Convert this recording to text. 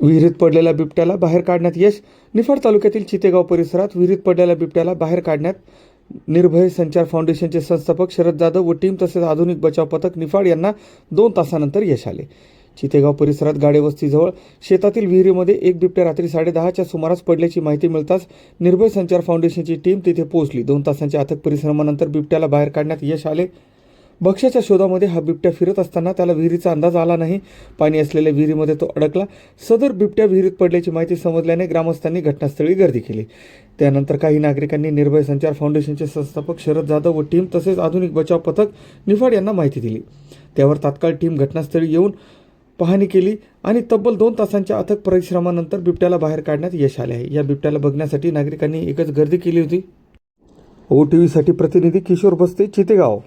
विहिरीत पडलेल्या बिबट्याला बाहेर काढण्यात यश. निफाड तालुक्यातील चितेगाव परिसरात विहिरीत पडलेल्या बिबट्याला बाहेर काढण्यात निर्भय संचार फाउंडेशनचे संस्थापक शरद जाधव व टीम तसेच आधुनिक बचाव पथक निफाड यांना दोन तासानंतर यश आले. चितेगाव परिसरात गाडेवस्तीजवळ शेतातील विहिरीमध्ये एक बिबट्या रात्री साडेदहाच्या सुमारास पडल्याची माहिती मिळताच निर्भय संचार फाउंडेशनची टीम तिथे पोहोचली. दोन तासांच्या अथक परिश्रमानंतर बिबट्याला बाहेर काढण्यात यश आले. भक्ष्याच्या शोधामध्ये हा बिबट्या फिरत असताना त्याला विहिरीचा अंदाज आला नाही. पाणी असलेल्या विहिरीमध्ये तो अडकला. सदर बिबट्या विहिरीत पडल्याची माहिती समजल्याने ग्रामस्थांनी घटनास्थळी गर्दी केली. त्यानंतर काही नागरिकांनी निर्भय संचार फाउंडेशनचे संस्थापक शरद जाधव व टीम तसेच आधुनिक बचाव पथक निफाड यांना माहिती दिली. त्यावर तात्काळ टीम घटनास्थळी येऊन पाहणी केली आणि तब्बल दोन तासांच्या अथक परिश्रमानंतर बिबट्याला बाहेर काढण्यात यश आले आहे. या बिबट्याला बघण्यासाठी नागरिकांनी एकच गर्दी केली होती. ओ टी व्हीसाठी प्रतिनिधी किशोर बस्ते चितेगाव.